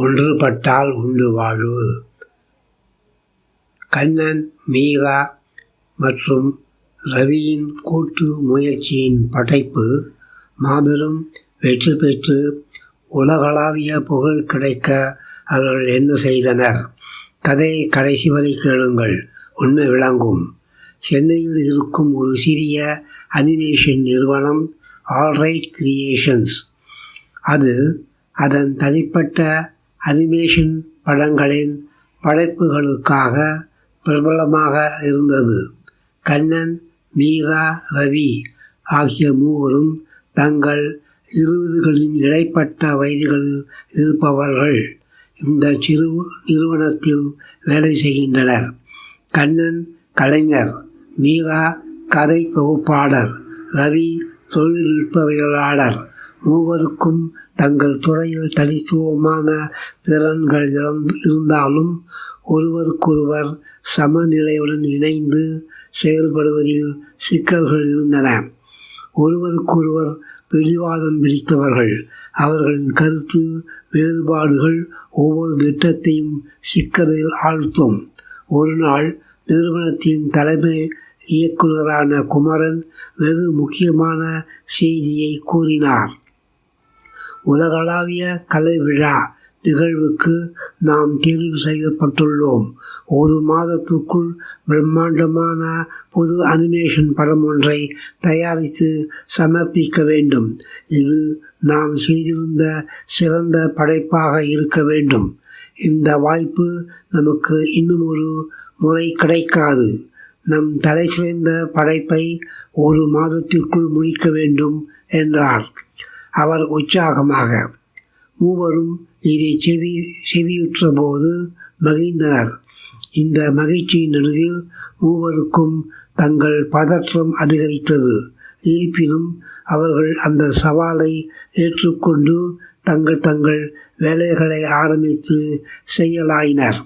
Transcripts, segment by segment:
ஒன்றுபட்டால் உண்டு வாழ்வு. கண்ணன் மீரா மற்றும் ரவியின் கூட்டு முயற்சியின் படைப்பு மாபெரும் வெற்றி பெற்று உலகளாவிய புகழ் கிடைக்க அவர்கள் என்ன செய்தனர்? கதையை கடைசி வரை கேளுங்கள். உண்மை விளங்கும். சென்னையில் இருக்கும் ஒரு சிறிய அனிமேஷன் நிறுவனம் ஆல்ரைட் கிரியேஷன்ஸ் அது அதன் தனிப்பட்ட அனிமேஷன் படங்களின் படைப்புகளுக்காக பிரபலமாக இருந்தது. கண்ணன் மீரா ரவி ஆகிய மூவரும் தங்கள் இருபதுகளின் இடைப்பட்ட வயதுகளில் இருப்பவர்கள் இந்த சிறு நிறுவனத்தில் வேலை செய்கின்றனர். கண்ணன் கலைஞர் மீரா கதை தொகுப்பாளர் ரவி தொழில்நுட்பவியலாளர் மூவருக்கும் தங்கள் துறையில் தனித்துவமான திறன்கள் இருந்தாலும் ஒருவருக்கொருவர் சமநிலையுடன் இணைந்து செயல்படுவதில் சிக்கல்கள் இருந்தன. ஒருவருக்கொருவர் பிடிவாதம் பிடித்தவர்கள் அவர்களின் கருத்து வேறுபாடுகள் ஒவ்வொரு திட்டத்தையும் சிக்கலில் ஆழ்த்தும். ஒரு நாள் நிறுவனத்தின் தலைமை இயக்குநரான குமரன் வெகு முக்கியமான செய்தியை கூறினார். உலகளாவிய கலை விழா நிகழ்வுக்கு நாம் தேர்வு செய்யப்பட்டுள்ளோம். ஒரு மாதத்துக்குள் பிரம்மாண்டமான புது அனிமேஷன் படம் ஒன்றை தயாரித்து சமர்ப்பிக்க வேண்டும். இது நாம் செய்திருந்த சிறந்த படைப்பாக இருக்க வேண்டும். இந்த வாய்ப்பு நமக்கு இன்னும் ஒரு முறை கிடைக்காது. நம் தலை சிறந்த படைப்பை ஒரு மாதத்திற்குள் முடிக்க வேண்டும் என்றார். அவர் உற்சாகமாக மூவரும் இதை செவி செவியுற்ற போது மகிழ்ந்தனர். இந்த மகிழ்ச்சியின் நடுவில் மூவருக்கும் தங்கள் பதற்றம் அதிகரித்தது. இருப்பினும் அவர்கள் அந்த சவாலை ஏற்றுக்கொண்டு தங்கள் தங்கள் வேலைகளை ஆரம்பித்து செய்யலாயினர்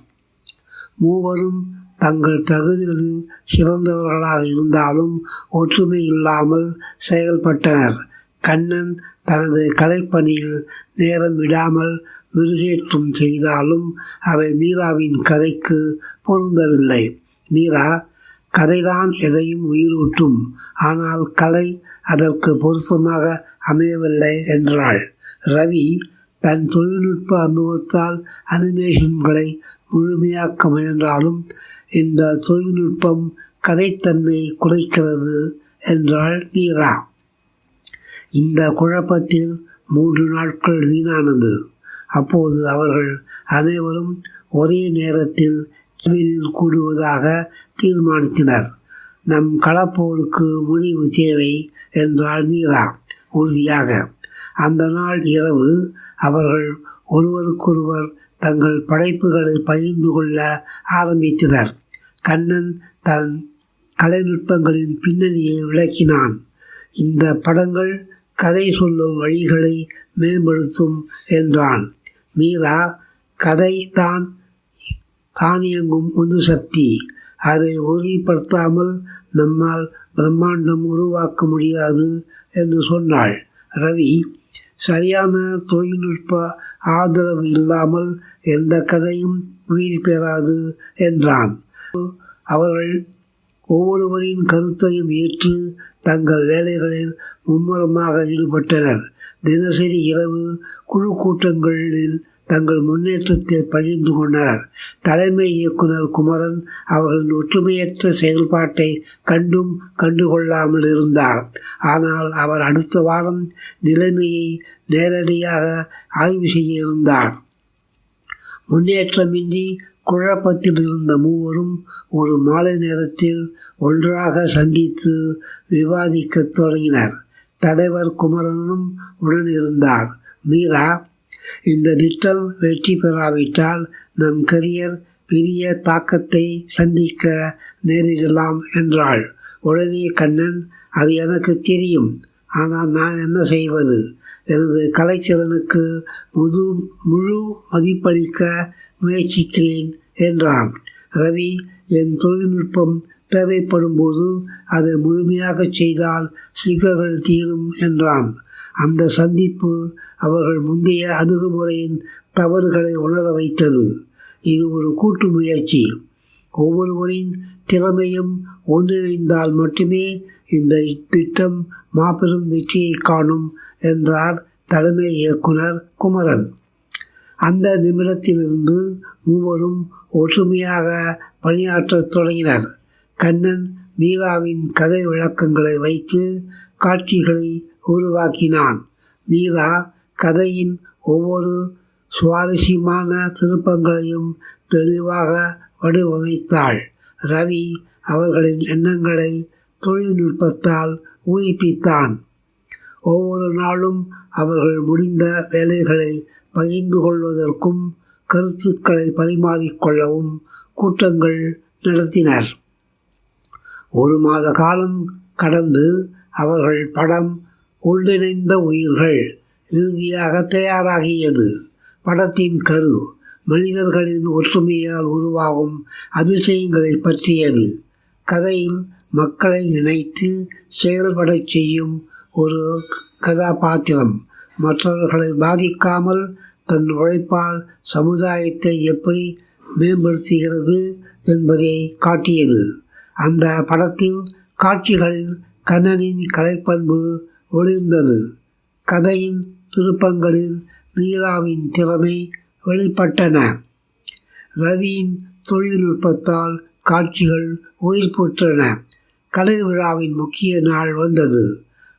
மூவரும் தங்கள் தகுதிகளில் சிறந்தவர்களாக இருந்தாலும் ஒற்றுமை இல்லாமல் செயல்பட்டனர். கண்ணன் தனது கலைப்பணியில் நேரம் விடாமல் மெருகேற்றம் செய்தாலும் அவை மீராவின் கதைக்கு பொருந்தவில்லை. மீரா கதைதான் எதையும் உயிரூட்டும் ஆனால் கலை அதற்கு பொருத்தமாக அமையவில்லை என்றாள். ரவி தன் தொழில்நுட்ப அனுபவத்தால் அனிமேஷன்களை முழுமையாக்க முயன்றாலும் இந்த தொழில்நுட்பம் கதைத்தன்மை குறைக்கிறது என்றாள் மீரா. இந்த குழப்பத்தில் மூன்று நாட்கள் வீணானது. அப்போது அவர்கள் அனைவரும் ஒரே நேரத்தில் கேபினில் கூடுவதாக தீர்மானித்தனர். நம் களப்போருக்கு முடிவு தேவை என்றால் மீரா உறுதியாக. அந்த நாள் இரவு அவர்கள் ஒருவருக்கொருவர் தங்கள் படைப்புகளை பகிர்ந்து கொள்ள ஆரம்பித்தனர். கண்ணன் தன் கலைநுட்பங்களின் பின்னணியை விளக்கினான். இந்த படங்கள் கதை சொல்லும் வழிகளை மேம்படுத்தும் என்றான். மீரா கதை தான் தானியங்கும் உந்து சக்தி. அதை உறுதிப்படுத்தாமல் நம்மால் பிரம்மாண்டம் உருவாக்க முடியாது என்று சொன்னாள். ரவி சரியான தொழில்நுட்ப ஆதரவு இல்லாமல் எந்த கதையும் உயிர் பெறாது என்றான். அவர்கள் ஒவ்வொருவரின் கருத்தையும் ஏற்று தங்கள் வேலைகளில் மும்முரமாக ஈடுபட்டனர். தினசரி இரவு குழு கூட்டங்களில் தங்கள் முன்னேற்றத்தை பகிர்ந்து கொண்டனர். தலைமை இயக்குனர் குமரன் அவர்களின் ஒற்றுமையற்ற செயல்பாட்டை கண்டும் கண்டுகொள்ளாமல் இருந்தார். ஆனால் அவர் அடுத்த வாரம் நிலைமையை நேரடியாக ஆய்வு செய்ய இருந்தார். முன்னேற்றமின்றி குழப்பத்தில் இருந்த மூவரும் ஒரு மாலை நேரத்தில் ஒன்றாக சந்தித்து விவாதிக்கத் தொடங்கினர். தலைவர் குமரனும் உடன் இருந்தார். மீரா இந்த திட்டம் வெற்றி பெறாவிட்டால் நம் கரியர் பெரிய தாக்கத்தை சந்திக்க நேரிடலாம் என்றாள். உடனே கண்ணன் அது எனக்கு தெரியும். ஆனால் நான் என்ன செய்வது? எனது கலைச்சலனுக்கு முது முழு மதிப்பளிக்க முயற்சிக்கிறேன் என்றான். ரவி என் தொழில்நுட்பம் தேவைப்படும் போது அதை முழுமையாக செய்தால் சிக்கல்கள் தீரும் என்றான். அந்த சந்திப்பு அவர்கள் முந்தைய அணுகுமுறையின் தவறுகளை உணர வைத்தது. இது ஒரு கூட்டு முயற்சி. ஒவ்வொருவரின் திறமையும் ஒன்றிணைந்தால் மட்டுமே இந்த திட்டம் மாபெரும் வெற்றியை காணும் என்றார் தலைமை இயக்குனர் குமரன். அந்த நிமிடத்திலிருந்து மூவரும் ஒற்றுமையாக பணியாற்றத் தொடங்கினர். கண்ணன் மீராவின் கதை விளக்கங்களை வைத்து காட்சிகளை உருவாக்கினான். மீரா கதையின் ஒவ்வொரு சுவாரஸ்யமான திருப்பங்களையும் தெளிவாக வடிவமைத்தாள். ரவி அவர்களின் எண்ணங்களை தொழில்நுட்பத்தால் உயிர்ப்பித்தான் ஒவ்வொரு நாளும் அவர்கள் முடிந்த வேலைகளை பகிர்ந்து கொள்வதற்கும் கருத்துக்களை பரிமாறிக்கொள்ளவும் கூட்டங்கள் நடத்தினர். ஒரு மாத காலம் கடந்து அவர்கள் படம் ஒன்றிணைந்த உயிர்கள் இறுதியாக தயாராகியது. படத்தின் கரு மனிதர்களின் ஒற்றுமையால் உருவாகும் அதிசயங்களை பற்றியது. கதையில் மக்களை இணைத்து செயல்படச் செய்யும் ஒரு கதாபாத்திரம். மற்றவர்களை பாதிக்காமல் தன் உழைப்பால் சமுதாயத்தை எப்படி மேம்படுத்துகிறது என்பதை காட்டியது. அந்த படத்தில் காட்சிகளில் கண்ணனின் கலைப்பண்பு ஒளிர்ந்தது. கதையின் திருப்பங்களில் மீராவின் திறமை வெளிப்பட்டன. ரவியின் தொழில்நுட்பத்தால் காட்சிகள் உயிர் பெற்றன. கலை விழாவின் முக்கிய நாள் வந்தது.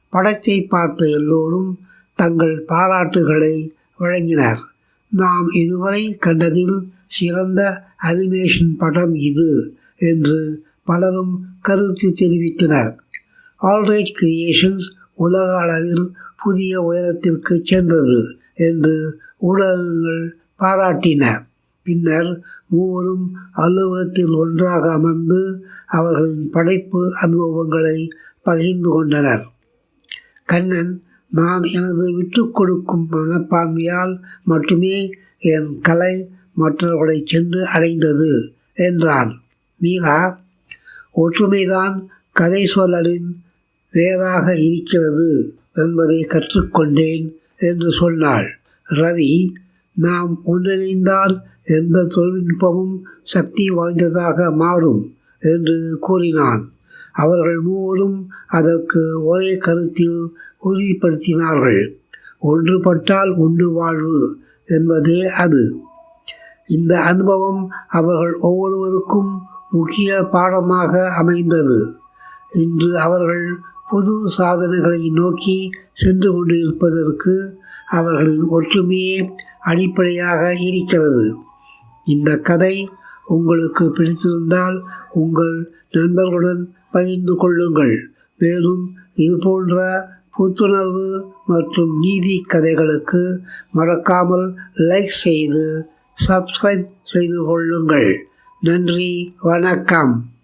படத்தை பார்த்த எல்லோரும் தங்கள் பாராட்டுகளை வழங்கினர். நாம் இதுவரை கண்டதில் சிறந்த அனிமேஷன் படம் இது என்று பலரும் கருத்து தெரிவித்தனர். ஆல்ரைட் கிரியேஷன்ஸ் உலக அளவில் புதிய உயரத்திற்கு சென்றது என்று ஊடகங்கள் பாராட்டின. பின்னர் மூவரும் அலுவலகத்தில் ஒன்றாக அமர்ந்து அவர்களின் படைப்பு அனுபவங்களை பகிர்ந்து கொண்டனர். கண்ணன் நான் எனது விட்டு கொடுக்கும் மனப்பான்மையால் மட்டுமே என் கலை மற்றவர்களை சென்று அடைந்தது என்றான். மீரா ஒற்றுமைதான் கதை சொல்லலின் வேறாக இருக்கிறது என்பதை கற்றுக்கொண்டேன் என்று சொன்னாள். ரவி நாம் ஒன்றிணைந்தால் எந்த தொழில்நுட்பமும் சக்தி வாய்ந்ததாக மாறும் என்று கூறினான். அவர்கள் மூவரும் அதற்கு ஒரே கருத்தில் உறுதிப்படுத்தினார்கள். ஒன்றுபட்டால் உண்டு வாழ்வு என்பதே அது. இந்த அனுபவம் அவர்கள் ஒவ்வொருவருக்கும் முக்கிய பாடமாக அமைந்தது. இன்று அவர்கள் புது சாதனைகளை நோக்கி சென்று கொண்டிருப்பதற்கு அவர்களின் ஒற்றுமையே அடிப்படையாக இருக்கிறது. இந்த கதை உங்களுக்கு பிடித்திருந்தால் உங்கள் நண்பர்களுடன் பகிர்ந்து கொள்ளுங்கள். மேலும் இதுபோன்ற புத்துணர்வு மற்றும் நீதி கதைகளுக்கு மறக்காமல் லைக் செய்து சப்ஸ்கிரைப் செய்து கொள்ளுங்கள். நன்றி வணக்கம்.